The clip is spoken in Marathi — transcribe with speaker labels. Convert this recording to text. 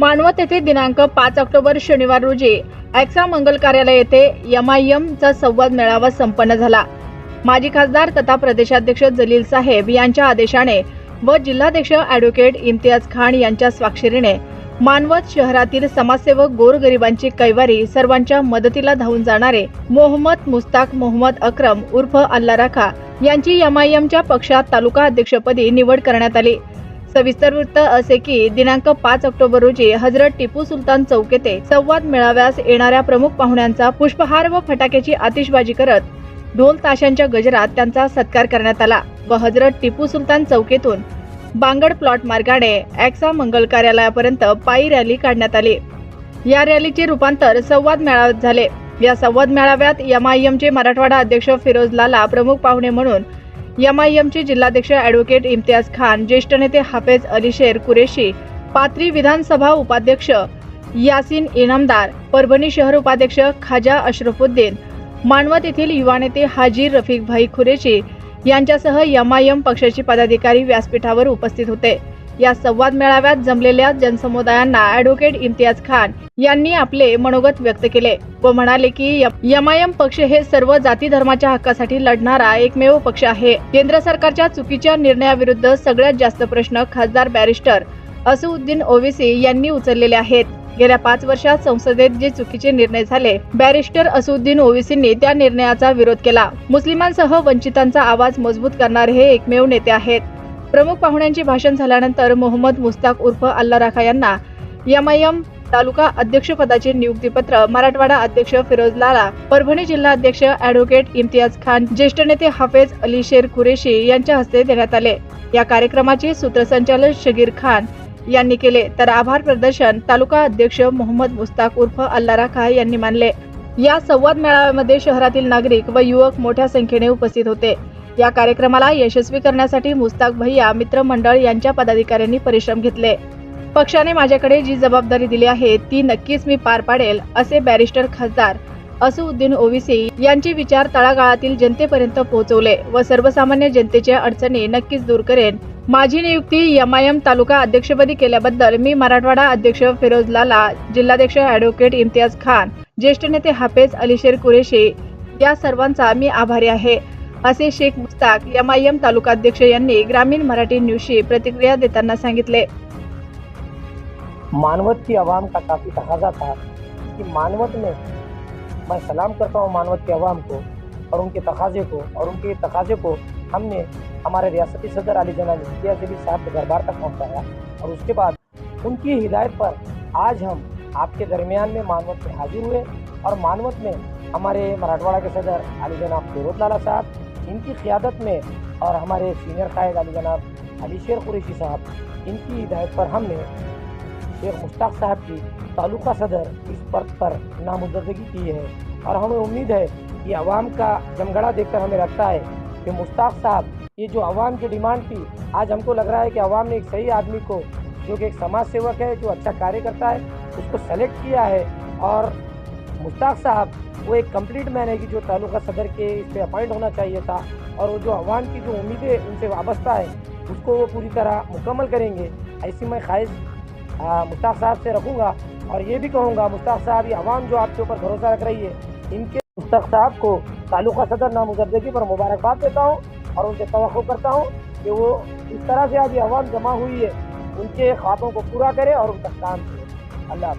Speaker 1: मानवत येथे दिनांक पाच ऑक्टोबर शनिवार रोजी ॲक्सा मंगल कार्यालय येथे एमआयएमचा संवाद मेळावा संपन्न झाला. माजी खासदार तथा प्रदेशाध्यक्ष जलील साहेब यांच्या आदेशाने व जिल्हाध्यक्ष ॲडव्होकेट इम्तियाज खान यांच्या स्वाक्षरीने मानवत शहरातील समाजसेवक गोरगरिबांची कैवारी सर्वांच्या मदतीला धावून जाणारे मोहम्मद मुस्ताक मोहम्मद अक्रम उर्फ अल्ला राखा यांची एमआयएमच्या पक्षात तालुका अध्यक्षपदी निवड करण्यात आली. सविस्तर वृत्त असे की दिनांक पाच ऑक्टोबर रोजी हजरत टिपू सुलतान चौक येथे संवाद मेळाव्यास येणाऱ्या प्रमुख पाहुण्यांचा पुष्पहार व फटाक्याची आतिषबाजी करत ढोल ताशांच्या गजरात त्यांचा सत्कार करण्यात आला व हजरत टिपू सुलतान चौकेतून बांगड प्लॉट मार्गाने ॲक्सा मंगल कार्यालयापर्यंत पायी रॅली काढण्यात आली. या रॅलीचे रूपांतर संवाद मेळाव्यात झाले. या संवाद मेळाव्यात एमआयएमचे मराठवाडा अध्यक्ष फिरोज लाला प्रमुख पाहुणे म्हणून एमआयएमचे जिल्हाध्यक्ष ॲडव्होकेट इम्तियाज खान ज्येष्ठ नेते हाफेज अली शेर कुरेशी पात्री विधानसभा उपाध्यक्ष यासिन इनामदार परभणी शहर उपाध्यक्ष खाजा अशरफुद्दीन मानवत येथील युवा नेते हाजी रफिक भाई खुरेशी यांच्यासह एमआयएम पक्षाचे पदाधिकारी व्यासपीठावर उपस्थित होते. या संवाद मेळाव्यात जमलेल्या जनसमुदायांना ॲडव्होकेट इम्तियाज खान यांनी आपले मनोगत व्यक्त केले व म्हणाले की यमायम पक्ष हे सर्व जाती धर्माच्या हक्कासाठी लढणारा एकमेव पक्ष आहे. केंद्र सरकारच्या चुकीच्या निर्णयाविरुद्ध सगळ्यात जास्त प्रश्न खासदार बॅरिस्टर असुद्दीन ओवेसी यांनी उचललेले आहेत. गेल्या पाच वर्षात संसदेत जे चुकीचे निर्णय झाले बॅरिस्टर असुद्दीन ओवेसींनी त्या निर्णयाचा विरोध केला. मुस्लिमांसह वंचितांचा आवाज मजबूत करणारे हे एकमेव नेते आहेत. प्रमुख पाहुण्यांचे भाषण झाल्यानंतर मोहम्मद मुस्ताक उर्फ अल्ला राखा यांना एमआयएम तालुका अध्यक्षपदाचे नियुक्तीपत्र मराठवाडा अध्यक्ष फिरोज लाला परभणी जिल्हा अध्यक्ष ॲडव्होकेट इम्तियाज खान ज्येष्ठ नेते हाफेज अली शेर कुरेशी यांच्या हस्ते देण्यात आले. या कार्यक्रमाचे सूत्रसंचालन शगीर खान यांनी केले. तर आभार प्रदर्शन तालुका अध्यक्ष मोहम्मद मुस्ताक उर्फ अल्ला राखा यांनी मानले. या संवाद मेळाव्यामध्ये शहरातील नागरिक व युवक मोठ्या संख्येने उपस्थित होते. या कार्यक्रमाला यशस्वी करण्यासाठी मुस्ताक भैया मित्रमंडळ यांच्या पदाधिकाऱ्यांनी परिश्रम घेतले. पक्षाने माझ्याकडे जी जबाबदारी दिली आहे ती नक्कीच मी पार पाडेल असे बॅरिस्टर खासदार असुद्दीन ओवीसी यांचे विचार तळागाळातील जनतेपर्यंत पोहोचवले व सर्वसामान्य जनतेच्या अडचणी नक्कीच दूर करेन. माझी नियुक्ती यमायम तालुका अध्यक्षपदी केल्याबद्दल मी मराठवाडा अध्यक्ष फिरोज लाला जिल्हाध्यक्ष ॲडव्होकेट इम्तियाज खान ज्येष्ठ नेते हाफेज अलीशेर कुरेशी या सर्वांचा मी आभारी आहे. असे शेख मुस्ताक एमआयएम तालुकाध्यक्ष यांनी ग्रामीण मराठी न्यूजशी प्रतिक्रिया देताना सांगितले.
Speaker 2: मानवत की आवाम का काफ़ी तकाजा था कि मानवत में मैं सलाम करता हूँ मानवत की आवाम को और उनके तकाजे को और उनके तकाजे को हमने हमारे रियासती सदर अली जनाब जलील साहब के दरबार तक पहुँचाया और उसके बाद उनकी हिदायत पर आज हम आपके दरमियान में मानवत में हाजिर हुए और मानवत में हमारे मराठवाड़ा के सदर अली जनाब फिरोज लाला साहब इनकी क़्यादत में और हमारे सीनियर कायद अली जनाब अली शेर कुरैशी साहब, इनकी हिदायत पर हमने शेख मुश्ताक साहब की तालुका सदर इस पद पर नामजदगी की है। और हमें उम्मीद है कि आवाम का जमगड़ा देखकर हमें लगता है कि मुश्ताक साहब, ये जो आवाम की डिमांड थी, आज हमको लग रहा है कि आवाम ने एक सही आदमी को, जो कि एक समाज सेवक है, जो अच्छा कार्य करता है, उसको सेलेक्ट किया है। और मुश्ताक साहब, वो एक कंप्लीट मैन है कि जो तालुका सदर के इस पर अपॉइंट होना चाहिए था और वो जो आवाम की जो उम्मीदें उनसे वाबस्ता है, उसको वो पूरी तरह मुकम्मल करेंगे। ऐसी मैं ख्वाहिश मुश्ताक साहब से रखूँगा और ये भी कहूँगा, मुश्ताक साहब, ये आवाम जो आपके ऊपर भरोसा रख रही है, इनके मुश्ताक साहब को तालुका सदर नामजदगी पर मुबारकबाद देता हूँ और उनसे तो करता हूँ कि वो इस तरह से आज ये आवाम जमा हुई है, उनके ख्वाबों को पूरा करें और उनका काम करें। अल्लाह